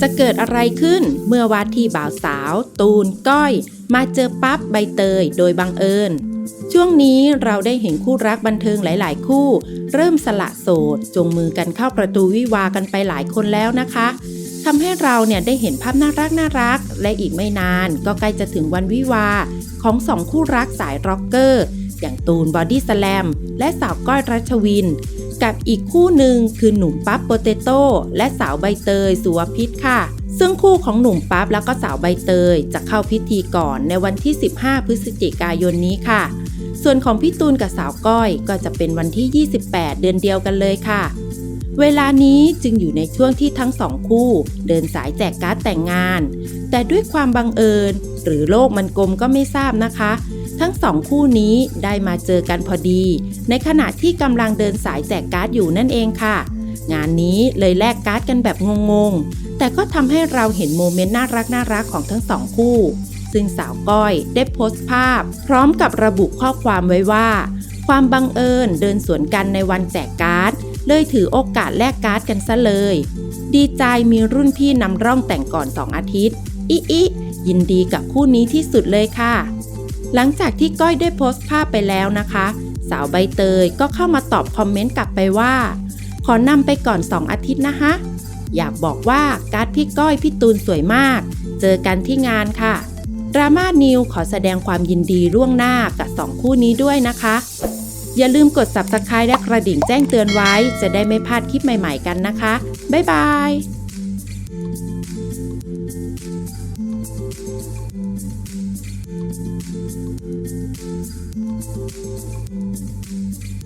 จะเกิดอะไรขึ้นเมื่อวาที่บ่าวสาว ตูนก้อย มาเจอปั๊บใบเตยโดยบังเอิญ ช่วงนี้เราได้เห็นคู่รักบันเทิงหลาย ๆ คู่ เริ่มสละโสดจงมือกันเข้าประตูวิวากันไปหลายคนแล้วนะคะทำให้เราเนี่ยได้เห็นภาพน่ารักน่ารัก และอีกไม่นานก็ใกล้จะถึงวันวิวา ของสองคู่รักสายร็อกเกอร์ อย่างตูนบอดี้สแลมและสาวก้อยรัชวิน กับอีกคู่หนึ่งคือหนุ่มปั๊บโปเตโต้และสาวใบเตยสุวพิษค่ะ ซึ่งคู่ของหนุ่มปั๊บแล้วก็สาวใบเตย จะเข้าพิธีก่อนในวันที่ 15 พฤศจิกายนนี้ค่ะ ส่วนของพี่ตูนกับสาวก้อยก็จะเป็นวันที่ 28 เดือนเดียวกันเลยค่ะ เวลานี้จึงอยู่ในช่วงที่ทั้งสองคู่ เดินสายแจกการ์ดแต่งงาน แต่ด้วยความบังเอิญ หรือโลกมันกลมก็ไม่ทราบนะคะ ทั้งสองคู่นี้ได้มาเจอกันพอดี ในขณะที่กำลังเดินสายแจกการ์ดอยู่นั่นเองค่ะ งานนี้เลยแลกการ์ดกันแบบงงๆ แต่ก็ทำให้เราเห็นโมเมนต์น่ารักน่ารักของทั้งสองคู่ ซึ่งสาวก้อยได้โพสต์ภาพ พร้อมกับระบุข้อความไว้ว่า ความบังเอิญเดินสวนกันในวันแจกการ์ดเลยถือโอกาสแลกการ์ดกันซะเลย ดีใจมีรุ่นพี่นำร่องแต่งก่อน 2 อาทิตย์อิอิยินดีกับคู่นี้ที่สุดเลยค่ะ หลังจากที่ก้อยได้โพสต์ภาพไปแล้วนะคะ สาวใบเตยก็เข้ามาตอบคอมเมนต์กลับไปว่า ขอนำไปก่อน 2 อาทิตย์นะคะ อยากบอกว่าการ์ดพี่ก้อยพี่ตูนสวยมาก เจอกันที่งานค่ะดราม่านิวขอแสดงความยินดีล่วงหน้ากับ 2 คู่นี้ด้วยนะคะ อย่าลืมกด subscribe และกระดิ่งแจ้งเตือนไว้ จะได้ไม่พลาดคลิปใหม่ๆกันนะคะ บ๊ายบาย ストップ!